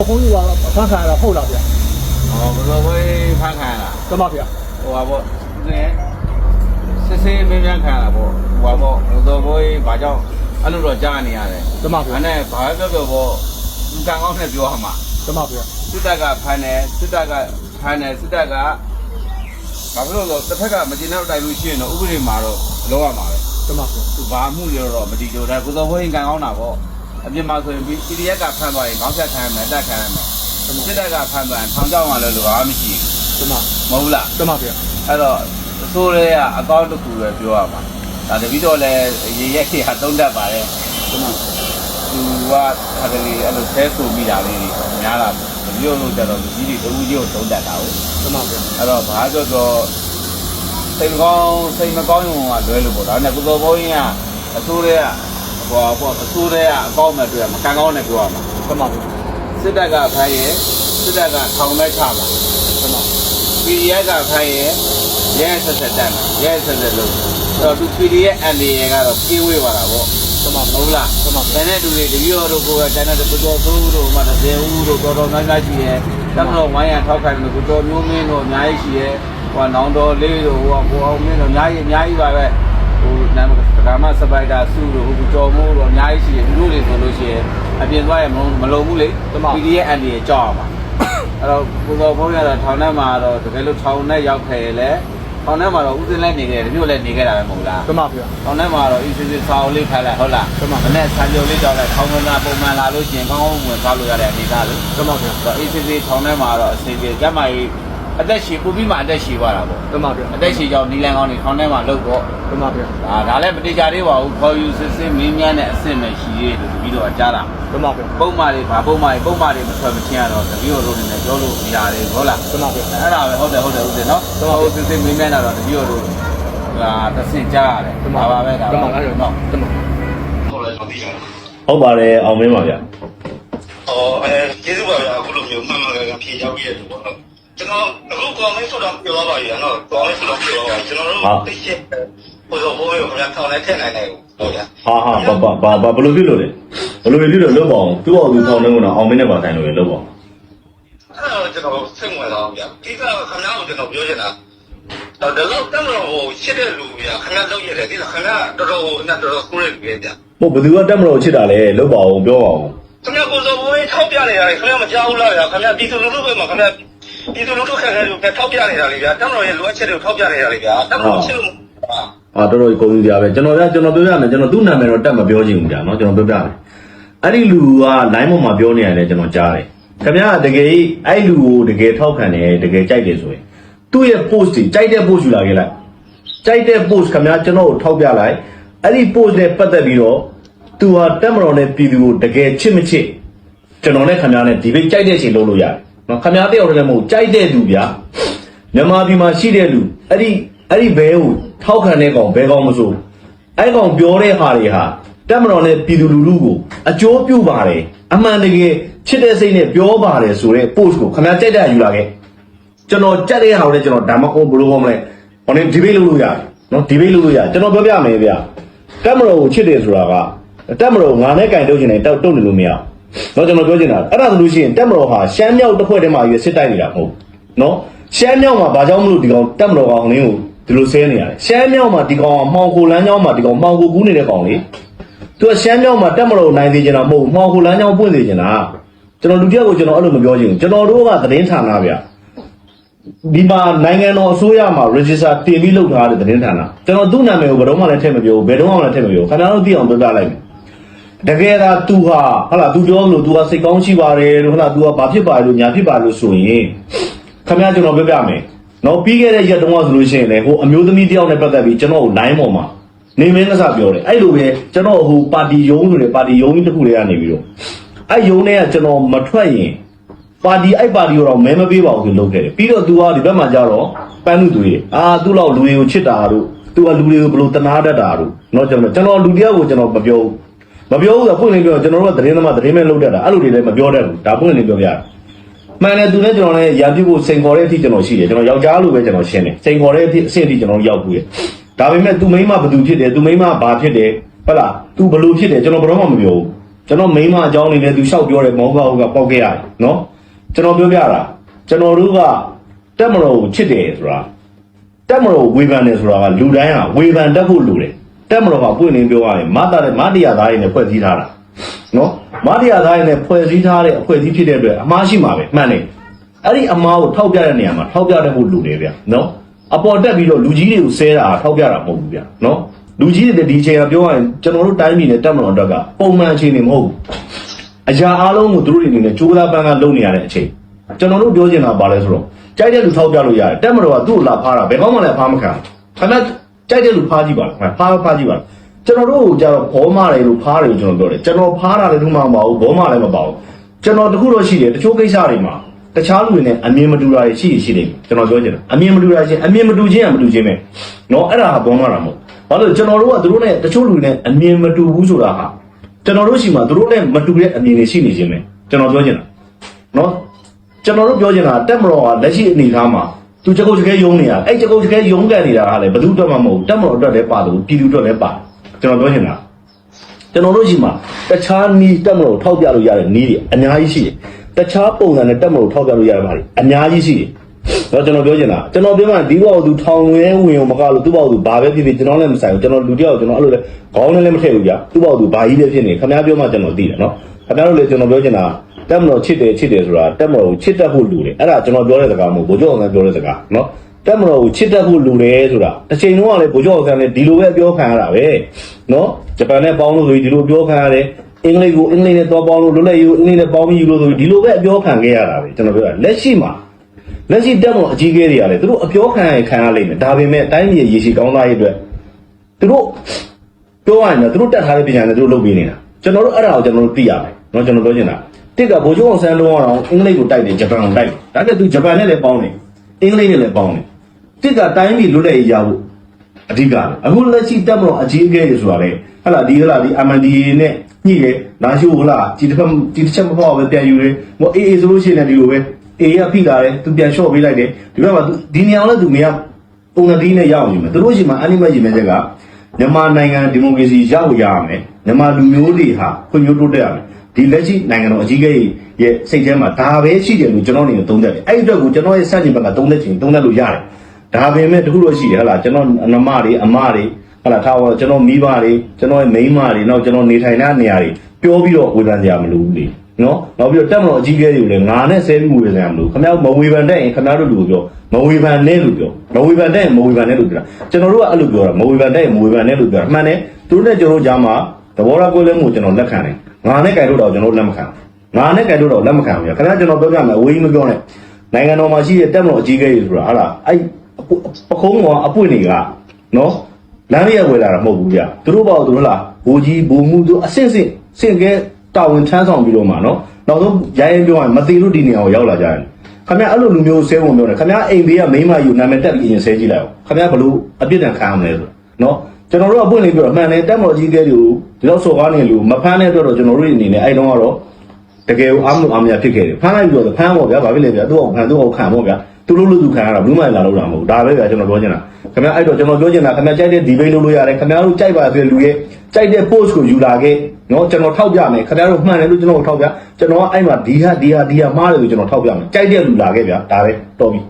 ဘုန်းကြီးကဖန်ခံရတာဟုတ်လားဗျာဟောဘယ်လိုပဲဖန်ခံရလားတမဗျာဟိုပါပေါ့သူကစစ်စစ်မင်းများခံရတာပေါ့ဟိုပါပေါ့ဘယ်လိုပဲဘာကြောင့်အဲ့လိုတော့ကြားနေရတယ်တမဗျာအဲ့နဲ့ဘာပြောပြောပေါ့လူကံကောင်းနဲ့ပြောရမှာတမဗျာစစ်တပ်ကဖမ်းတယ်စစ်တပ်ကဖမ်းတယ်စစ်တပ်ကဘာဖြစ်လို့လဲတစ်ဖက်ကမကျေနပ်တိုက်လို့ရှိရင်တော့ဥပဒေမှာတော့လောရမှာပဲတမဗျာသူဘာမှုရတော့မတည်ကြတယ်ကိုစောဘွေးကံကောင်းတာပေါ့ အပြင်မှာဆိုရင် PDF ကဖမ်းသွားရင်ခေါင်းဆက်ခံရမယ်တက်ခံရမယ်တမစစ်တပ်ကဖမ်းသွားရင်ထောင်ကြောက်မှလည်းလိုပါမရှိတမဘူးမဟုတ်လားတမဗျာအဲ့တော့အစိုးရကအကောင့်တစ်ခုပဲပြောရမှာဒါတပီတော့လည်းရေရက်ခေဟာတုံးတက်ပါတယ်တမသူကခါတလေအဲ့လိုဆဲဆိုမိတာလေးတွေများတာတပီတော့လို့ကြတော့ဒီကြီးတွေတူကြီးကိုတုံးတက်တာဟုတ်တမဗျာအဲ့တော့ဘာကြောင့်တော့စိတ်မကောင်းစိတ်မကောင်းရုံကလွဲလို့ပေါ့ဒါနဲ့ကိုတော်ဘုန်းကြီးကအစိုးရက ဟောပေါ့အစိုးရကအကောင့်မဲ့တွေ့ရမှာကံကောင်းနဲ့ပြောရမှာတမဗျာစစ်တပ်ကဖိုင်ရဲ့စစ်တပ်ကထောင်မဲ့ချပါတမ PDF ကဖိုင်ရဲ့ရဲဆက်ဆက်တက်မှာရဲဆက်ဆက်လို့အဲ့တော့သူ PDF အန်ဒီရဲကတော့ပြေးဝေးပါတာပေါ့တမဟုတ်လားတမ။ဒါနဲ့တူတွေတပည့်တော်တို့ကတန်းတဲ့ကိုတော်သူတို့မှတစ်စဲဦးတို့တော်တော်များများရှိရဲ့။တမတော်ဝိုင်းရထောက်ခံတယ်ကိုတော်မျိုးမင်းတို့အများကြီးရှိရဲ့။ဟိုနောင်တော်လေးတို့ဟိုကိုအောင်မင်းတို့အများကြီးအများကြီးပါပဲ။ဟို နာမကမစပိုက်တာစုတို့ဟိုကိုတော်မိုးတို့အများကြီးရှိရဲ့။သူတို့တွေဆိုလို့ရှိရင်အပြင်သွားရမလုံးမလုံးဘူးလေ။ PDF အန်ဒီရဲ့ကြောက်ရမှာ။အဲ့တော့ကိုတော်ဘုန်းရတော့ထောင်ထဲမှာတော့တကယ်လို့ထောင်ထဲရောက်ခဲ့ရလေထောင်ထဲမှာတော့ဦးစင်းလည်းနေခဲ့တယ်မြို့လည်းနေခဲ့တာပဲမဟုတ်လားတမဗျာ။ကောင်းထဲမှာတော့ ECC စာအုပ်လေးခိုင်းလိုက်ဟုတ်လားဟုတ်ပါ။မနေ့ဆံပြုံလေးကြောက်လိုက်ခေါင်းကနာပုံမှန်လာလို့ရှိရင်ကောင်းကောင်းဝင်သွားလို့ရတဲ့အနေအထားလေတမဗျာ။ဆိုတော့ ECC ထောင်ထဲမှာတော့အစီအပြေကျမကြီး အသက်ရှည်ပူပြီးမှအသက်ရှည်သွားတာပေါ့တမဗျာ။အသက်ရှည်ကြောင့်နီလန်ကောင်းနေထောင်ထဲမှာလုတ်တော့တမဗျာဒါဒါလည်းမတိကြသေးပါဘူး။ခေါ်ယူစစ်စစ်မင်းများနဲ့အဆင့်ပဲရှိသေးတယ်လို့တပီတော့ကြားတာတမဗျာ။ပုံမှန်တွေဘာပုံမှန်တွေပုံမှန်တွေမထွက်မချင်းရတော့တပီတော့တို့နေနဲ့ပြောလို့မရတယ်ဟုတ်လားတမဗျာ။အဲ့ဒါပဲဟုတ်တယ်ဟုတ်တယ်ဟုတ်တယ်နော်။ဟုတ်စစ်စစ်မင်းများတော့တပီတော့တို့ဟာတစ်ဆင့်ကြားရတယ်။ဒါပါပဲဒါတမပါအဲ့ပဲတော့နော်တမဟုတ်လဲမသိဘူးဟုတ်ပါတယ်အောင်မင်းပါဗျာ။အော်အဲကျေးဇူးပါဗျာအခုလိုမျိုးမှန်မှန်ကန်ကန်ဖြေရောက်ပြည့်တယ်ပေါ့နော်။ကျွန်တော် အခုကောင်းမင်းဆိုတော့ပြောပါပါရနော်။ကောင်းမင်းဆိုတော့ပြောပါကျွန်တော်တို့သိချက်ဟိုဆိုဘိုးရောခင်ဗျာထောင်းနဲ့ထည့်နိုင်တယ်ဟုတ်ဗျာဟာဟာဘာဘာဘာဘာဘယ်လိုဖြစ်လို့လဲဘယ်လိုဖြစ်လို့လုံးပါအောင်သူ့အောင်သူထောင်းနေကတော့အောင်မင်းနဲ့ပါဆိုင်လို့ရလုံးပါအောင်။အဲ့တော့ကျွန်တော်စိတ်ဝင်စားဗျာ။ဒီကခင်ဗျားကိုကျွန်တော်ပြောချင်တာတော့ဒါတော့တမလို့ဟိုရှစ်တဲ့လူဗျာခင်ဗျားလောက်ရတယ်ဒီကခင်ဗျားတော်တော်ဟိုအနဲ့တော်တော်ကိုးရပြီဗျာဟုတ်ဘယ်သူကတက်မလို့ချစ်တာလဲလုံးပါအောင်ပြောပါအောင်။ခင်ဗျားကိုစောဘိုးထောက်ပြနေရတယ်ခင်ဗျားမကြောက်ဘူးလားဗျာခင်ဗျားပြည်သူလူထုပဲမှာခင်ဗျား ပြည်သူလူထုခံခံလို့ထောက်ပြနေတာလေဗျာတမလို့ရဲ့လိုအပ်ချက်တွေကိုထောက်ပြနေတာလေဗျာတမလို့ချစ်လို့ဟာတော်တော်ကုန်ကြပါပဲကျွန်တော်ကကျွန်တော်ပြောပြမယ်ကျွန်တော်သူ့နာမည်တော့တက်မပြောချင်ဘူးကြာနော်ကျွန်တော်ပြောပြမယ်အဲ့ဒီလူက line ပေါ်မှာပြောနေရတယ်ကျွန်တော်ကြားတယ်ခင်ဗျားတကယ်အဲ့လူကိုတကယ်ထောက်ခံတယ်တကယ်ကြိုက်တယ်ဆိုရင်သူ့ရဲ့ post တွေကြိုက်တဲ့ post ယူလာခဲ့လိုက်ကြိုက်တဲ့ post ခင်ဗျားကျွန်တော်ကိုထောက်ပြလိုက်အဲ့ဒီ post နဲ့ပတ်သက်ပြီးတော့သူဟာတက်မတော်နဲ့ပြည်သူကိုတကယ်ချစ်မချစ်ကျွန်တော်နဲ့ခင်ဗျားနဲ့ဒီဘေးကြိုက်တဲ့အချိန်လုပ်လို့ရတယ် နော်ခင်ဗျားတယောက်တည်းလည်းမဟုတ်ကြိုက်တဲ့သူဗျာမြန်မာပြည်မှာရှိတဲ့လူအဲ့ဒီအဲ့ဒီဘဲကိုထောက်ခံတဲ့ကောင်ဘဲကောင်မစိုးအဲ့ကောင်ပြောတဲ့ဟာတွေဟာတက်မတော်နဲ့ပြည်သူလူထုကိုအကျိုးပြုပါတယ်အမှန်တကယ်ချစ်တဲ့စိတ်နဲ့ပြောပါတယ်ဆိုတဲ့ post ကိုခင်ဗျားကြိုက်တဲ့ယူလာခဲ့ကျွန်တော်ကြက်တဲ့ဟာကိုလည်းကျွန်တော်ဒါမှမဟုတ်ဘယ်လိုဟောမလဲဟောနေဒီဘေးလုပ်လို့ရတယ်နော်ဒီဘေးလုပ်လို့ရတယ်ကျွန်တော်ပြောပြမယ်ဗျတက်မတော်ကိုချစ်တယ်ဆိုတာကတက်မတော်ငါနဲ့ကင်တုတ်ချင်တယ်တောက်တုတ်နေလို့မရဘူး နော်ကျွန်တော်ပြောချင်တာအဲ့ဒါဆိုလို့ရှိရင်တက်မတော်ဟာရှမ်းမြောက်တစ်ဖွဲ့တည်းမှာရွေးစစ်တိုက်နေတာမဟုတ်ဘူးနော်ရှမ်းမြောက်မှာဘာကြောင့်မလို့ဒီကောင်တက်မတော်ကောင်လင်းကိုဒီလိုဆဲနေရတယ်ရှမ်းမြောက်မှာဒီကောင်ကမှောင်ခိုလမ်းကြောင်းမှာဒီကောင်မှောင်ခိုကူးနေတဲ့ကောင်လေသူကရှမ်းမြောက်မှာတက်မတော်နိုင်သေးချင်တာမဟုတ်ဘူးမှောင်ခိုလမ်းကြောင်းပွင့်သေးချင်တာကျွန်တော်လူတစ်ယောက်ကိုကျွန်တော်အဲ့လိုမပြောချင်ဘူးကျွန်တော်တို့ကသတင်းဌာနဗျဒီမှာနိုင်ငံတော်အစိုးရမှာ register တင်ပြီးလုပ်ထားတဲ့သတင်းဌာနကျွန်တော်သူ့နာမည်ကိုဘယ်တော့မှလည်းထည့်မပြောဘူးဘယ်တော့မှလည်းထည့်မပြောဘူးခင်ဗျားတို့သိအောင်ပြောပြလိုက်မယ် တကယ်သာ तू ဟာဟလာ तू ပြောလို့ तू ကစိတ်ကောင်းရှိပါတယ်လို့ဟလာ तू ကဘာဖြစ်ပါလို့ညာဖြစ်ပါလို့ဆိုရင်ခင်ဗျားကျွန်တော်ပြောပြမယ်နော်ပြီးခဲ့တဲ့ရက်တုန်းကဆိုလို့ရှိရင်လည်းဟိုအမျိုးသမီးတယောက်နဲ့ပတ်သက်ပြီးကျွန်တော်ကို line ပေါ်မှာနေမင်းကစားပြောတယ်အဲ့လိုပဲကျွန်တော်ဟိုပါတီယုံဆိုတဲ့ပါတီယုံကြီးတစ်ခုလေးကနေပြီးတော့အဲ့ယုံထဲကကျွန်တော်မထွက်ရင် ပါတီအဲ့ပါတီကိုတော့မဲမပေးပါဘူးဆိုလုပ်ခဲ့တယ်ပြီးတော့ तू ကဒီဘက်မှာကြတော့ပန်းလူသူတွေအာ तू လောက်လူတွေကိုချစ်တာတို့ तू ကလူတွေကိုဘယ်လိုတနာတတ်တာတို့เนาะကျွန်တော်ကျွန်တော်လူတယောက်ကိုကျွန်တော်မပြောဘူး မပြောဘူးဆိုပွင့်လင်းပြောကျွန်တော်တို့ကသတင်းသမားသတင်းမဲ့လုပ်တတ်တာအဲ့လိုတွေလည်းမပြောတတ်ဘူးဒါပွင့်လင်းပြောပြတာမှန်တယ်သူနဲ့ကျွန်တော်လည်းရံပြဖို့စိန်ခေါ်တဲ့အထိကျွန်တော်ရှိတယ်ကျွန်တော်ယောက်ျားလိုပဲကျွန်တော်ရှင်းတယ်စိန်ခေါ်တဲ့အထိအဆင့်အထိကျွန်တော်ရောက်ဘူးတယ်ဒါပေမဲ့သူမိန်းမဘသူဖြစ်တယ်သူမိန်းမဘာဖြစ်တယ်ဟုတ်လားသူဘလို့ဖြစ်တယ်ကျွန်တော်ဘယ်တော့မှမပြောဘူးကျွန်တော်မိန်းမအကြောင်းနေလဲသူလျှောက်ပြောတယ်မောင်းပါဟုတ်ကပေါက်ခဲ့ရတယ်နော်ကျွန်တော်ပြောပြတာကျွန်တော်တို့ကတက်မတော်ကိုချစ်တယ်ဆိုတာတက်မတော်ကိုဝေဖန်တယ်ဆိုတာကလူတိုင်းကဝေဖန်တတ်ဖို့လူတယ် တက်မတော်ကပွင့်နေပြောရရင်မတတဲ့မတရားသားတွေနဲ့ဖွဲ့စည်းထားတာနော်မတရားသားတွေနဲ့ဖွဲ့စည်းထားတဲ့အဖွဲ့အစည်းဖြစ်တဲ့အတွက်အမှားရှိမှာပဲမှန်တယ်အဲ့ဒီအမှားကိုထောက်ပြတဲ့နေရာမှာထောက်ပြတတ်ဖို့လိုတယ်ဗျနော်အပေါ်တက်ပြီးတော့လူကြီးတွေကိုဆဲတာထောက်ပြတာမဟုတ်ဘူးဗျနော်လူကြီးတွေဒီအချိန်ကပြောရရင်ကျွန်တော်တို့တိုင်းပြည်နဲ့တက်မတော်အတွက်ကပုံမှန်အခြေအနေမဟုတ်ဘူးအရာအားလုံးကိုသူတို့တွေအနေနဲ့ကြိုးစားပန်းကလုပ်နေရတဲ့အချိန်ကျွန်တော်တို့ပြောချင်တာပါလဲဆိုတော့ကြိုက်တဲ့လူထောက်ပြလို့ရတယ်တက်မတော်ကသူ့ကိုလာဖားတာဘယ်ကောင်းမှလည်းဖားမခံဘူးခဏ ကြိုက်တဲ့လူဖားကြည့်ပါလားဖားဖားကြည့်ပါလားကျွန်တော်တို့ကကြတော့ဘောမတယ်လို့ဖားတယ်လို့ကျွန်တော်ပြောတယ်ကျွန်တော်ဖားတာလည်းသူမှမပါဘူးဘောမလည်းမပါဘူးကျွန်တော်တခုတော့ရှိတယ်တချို့ကိစ္စတွေမှာတခြားလူတွေနဲ့အမြင်မတူတာတွေရှိရှိနေတယ်ကျွန်တော်ပြောချင်တာအမြင်မတူတာချင်းအမြင်မတူချင်းကမတူချင်းပဲเนาะအဲ့ဒါကဘောမတာမဟုတ်ဘာလို့လဲကျွန်တော်တို့ကသူတို့နဲ့တချို့လူတွေနဲ့အမြင်မတူဘူးဆိုတာဟာ ကျွန်တော်တို့ရှိမှသူတို့နဲ့မတူတဲ့အမြင်တွေရှိနေခြင်းပဲကျွန်တော်ပြောချင်တာနော်ကျွန်တော်တို့ပြောချင်တာတက်မတော်ကလက်ရှိအနေအထားမှာ သူချက်ကုတ်ချက်ကဲယုံနေရအဲ့ချက်ကုတ်ချက်ကဲယုံကန်နေတာကလည်းဘယ်သူအတွက်မှမဟုတ်ဘူးတက်မတော်အတွက်လည်းပါတယ်ပြည်သူအတွက်လည်းပါကျွန်တော်ပြောချင်တာကျွန်တော်တို့ရှိမှတခြားနီးတက်မတော်ထောက်ပြလို့ရတဲ့နီးတွေအများကြီးရှိတယ်တခြားပုံစံနဲ့တက်မတော်ထောက်ပြလို့ရတဲ့ပါတွေအများကြီးရှိတယ်တော့ကျွန်တော်ပြောချင်တာကျွန်တော်ပြောမှဒီဘောက်သူထောင်ဝဲဝင်မကလို့သူ့ဘောက်သူဘာပဲဖြစ်ဖြစ်ကျွန်တော်လည်းမဆိုင်ဘူးကျွန်တော်လူတယောက်ကျွန်တော်အဲ့လိုလဲခေါင်းနဲ့လည်းမထည့်ဘူးကြာသူ့ဘောက်သူဘာကြီးပဲဖြစ်နေခင်ဗျားပြောမှကျွန်တော်သိတယ်နော်ခင်ဗျားတို့လည်းကျွန်တော်ပြောချင်တာ တက်မတော်ချစ်တယ်ချစ်တယ်ဆိုတာတက်မတော်ကိုချစ်တတ်ဖို့လူတယ်အဲ့ဒါကျွန်တော်ပြောတဲ့စကားမဟုတ်ဘိုးကျော်အောင်ပြောတဲ့စကားနော်တက်မတော်ကိုချစ်တတ်ဖို့လူတယ်ဆိုတာတစ်ချိန်လုံးကလည်းဘိုးကျော်အောင်လည်းဒီလိုပဲပြောခံရတာပဲနော်ဂျပန်နဲ့ပေါင်းလို့ဆိုပြီးဒီလိုပြောခံရတယ်အင်္ဂလိပ်ကိုအင်္ဂလိပ်နဲ့တော့ပေါင်းလို့လွတ်လပ်ရေးကိုအင်္ဂလိပ်နဲ့ပေါင်းပြီးယူလို့ဆိုပြီးဒီလိုပဲအပြောခံခဲ့ရတာပဲကျွန်တော်ပြောတာလက်ရှိမှာ လက်ရှိတက်မတော်အကြီးအကဲတွေကလည်းသူတို့အပြောခံရခံရလိမ့်မယ်ဒါပေမဲ့အတိုင်းပြည်ရေရှည်ကောင်းသားရေးအတွက်သူတို့ပြောရရင်တော့သူတို့တက်ထားတဲ့ပညာနဲ့သူတို့လုပ်ပေးနေတာကျွန်တော်တို့အဲ့ဒါကိုကျွန်တော်တို့သိရမယ်เนาะကျွန်တော်ပြောချင်တာ တစ်ကဗိုလ်ချုပ်အောင်ဆန်းလုံးအောင်အင်္ဂလိပ်ကိုတိုက်တယ်ဂျပန်ကိုတိုက်တယ်ဒါပေမဲ့သူဂျပန်နဲ့လည်းပေါင်းတယ်အင်္ဂလိပ်နဲ့လည်းပေါင်းတယ်တစ်ကတိုင်းပြည်လွတ်လပ်ရေးရဖို့အဓိကပဲအခုလက်ရှိတက်မတော်အကြီးအကဲတွေဆိုတာလေဟလာဒီဟလာဒီ MNDA နဲ့ညှိတယ်လာရှိုးဟလာဒီတစ်ဖက်ဒီတစ်ချက်မပေါ့ပဲပြန်ယူတယ်ဟိုအေးအေးဆိုလို့ရှိရင်လည်းဒီလိုပဲအေးရဖိလာတယ်သူပြန်လျှော့ပေးလိုက်တယ်ဒီဘက်မှာ तू ဒီနေရာလည်းသူမရပုံစံဒီနဲ့ရအောင်ယူမယ်သူတို့ရှိမှအနိမတ်ယူမယ်ချက်ကမြန်မာနိုင်ငံဒီမိုကရေစီရောက်ရရမယ်မြန်မာလူမျိုးတွေဟာခွင့်မျိုးတိုးတက်ရမယ် ဒီလက်ရှိနိုင်ငံတော်အကြီးအကဲရဲ့စိတ်ထဲမှာဒါပဲရှိတယ်လို့ကျွန်တော်အနေနဲ့သုံးသပ်တယ်အဲ့ဒီအတွက်ကိုကျွန်တော်ရဲ့စန့်ကျင်ဘက်ကသုံးသပ်ချင်သုံးသပ်လို့ရတယ်ဒါပေမဲ့တခုတော့ရှိတယ်ဟလာကျွန်တော်အနမတွေအမတွေဟလာထားတော့ကျွန်တော်မိဘတွေကျွန်တော်ရဲ့မိန်းမတွေနောက်ကျွန်တော်နေထိုင်တဲ့နေရာတွေပြောပြီးတော့ဝေဖန်ကြမလို့ဘူးလေနော်နောက်ပြီးတော့တက်မတော်အကြီးအကဲတွေကိုလည်းငါနဲ့ဆဲပြီးဝေဖန်ရမလို့ခင်ဗျားမဝေဖန်တဲ့ရင်ခင်ဗျားတို့လူကိုပြောမဝေဖန်နဲ့လို့ပြောမဝေဖန်တဲ့ရင်မဝေဖန်နဲ့လို့ပြောတာကျွန်တော်တို့ကအဲ့လိုပြောတာမဝေဖန်တဲ့ရင်မဝေဖန်နဲ့လို့ပြောတာအမှန်တယ်သူတို့နဲ့ကျွန်တော်တို့ကြားမှာ သဘောထားကိုယ်လဲမှုကျွန်တော်လက်ခံတယ်ငါနဲ့ကြိုင်လို့တော့ကျွန်တော်လက်မခံငါနဲ့ကြိုင်လို့တော့လက်မခံဘူးခင်ဗျားကျွန်တော်ပြောပြမယ်အဝေးကြီးမပြောနဲ့နိုင်ငံတော်မှာရှိတဲ့တက်မတော်အကြီးအကဲတွေဆိုတာဟာလားအဲ့ပခုံးကအပွင့်တွေကနော်လမ်းရဝယ်လာတာမဟုတ်ဘူးဗျသူတို့ပေါ့သူတို့လားဘူကြီးဘူမှုသူအဆင့်ဆင့်ဆင့်ကဲတာဝန်ထမ်းဆောင်ပြီးတော့မှနော်နောက်ဆုံးရိုင်းရင်ပြောရင်မသေးလို့ဒီနေရာကိုရောက်လာကြတယ်ခင်ဗျာအဲ့လိုလူမျိုးဆဲဝင်ပြောတယ်ခင်ဗျာအိမ်ဘေးကမိန်းမယူနာမည်တက်ပြီးရင်ဆဲကြည့်လိုက်အောင်ခင်ဗျာဘလို့အပြစ်ဒဏ်ခံရမလဲဆိုနော် ကျွန်တော်တို့ကပွင့်နေပြီးတော့အမှန်နဲ့တက်မော်ကြီးကဲတွေကိုဒီလောက်စော်ကားနေလူမဖမ်းတဲ့အတွက်တော့ကျွန်တော်တို့အနေနဲ့အဲ့တုန်းကတော့တကယ်ကိုအားမလို့အားမရဖြစ်ခဲ့တယ်ဖမ်းလိုက်ပြီးတော့ဖမ်းပေါ့ဗျာဘာဖြစ်လဲဗျာသူ့အောင်ဖမ်းသူ့အောင်ခံပေါ့ဗျာသူတို့လို့သူခံရတာဘူးမှလာလို့လာမဟုတ်ဒါပဲဗျာကျွန်တော်ပြောချင်တာခင်ဗျာအဲ့တော့ကျွန်တော်ပြောချင်တာခင်ဗျာကြိုက်တဲ့ဒီဘိတ်လုပ်လို့ရတယ်ခင်ဗျာတို့ကြိုက်ပါဆိုတဲ့လူရဲ့ကြိုက်တဲ့ post ကိုယူလာခဲ့နော်ကျွန်တော်ထောက်ပြမယ်ခင်ဗျားတို့မှန်တယ်လို့ကျွန်တော်ထောက်ပြကျွန်တော်ကအဲ့မှာဒီဟာဒီဟာဒီဟာမှားတယ်လို့ကျွန်တော်ထောက်ပြမယ်ကြိုက်တဲ့လူလာခဲ့ဗျာဒါပဲတော်ပြီ